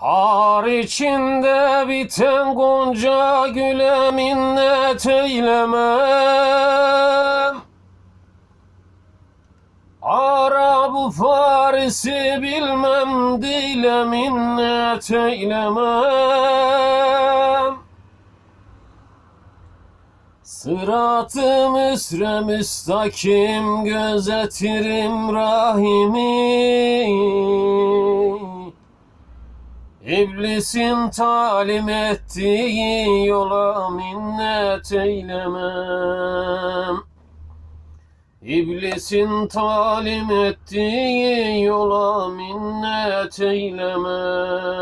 Har içinde biten gonca güle minnet eylemem. Arap Farisi bilmem dile minnet eylemem. Sırat-ı müsre müstakim gözetirim rahimi İblisin talim ettiği yola minnet eylemem. İblisin talim ettiği yola minnet eylemem.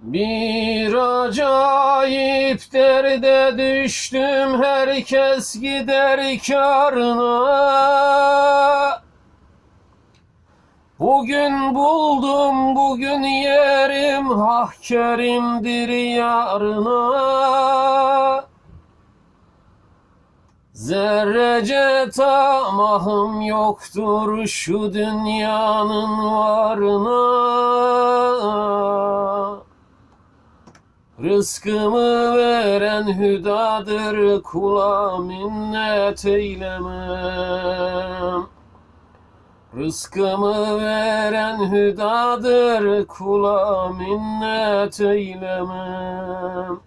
Bir acayip derde düştüm herkes gider karına Bugün buldum bugün yerim hah kerimdir yarına. Zerrece tamahım yoktur şu dünyanın varına. Rızkımı veren hüdadır kula minnet eylemem Rızkımı veren hüdadır kula minnet eylemem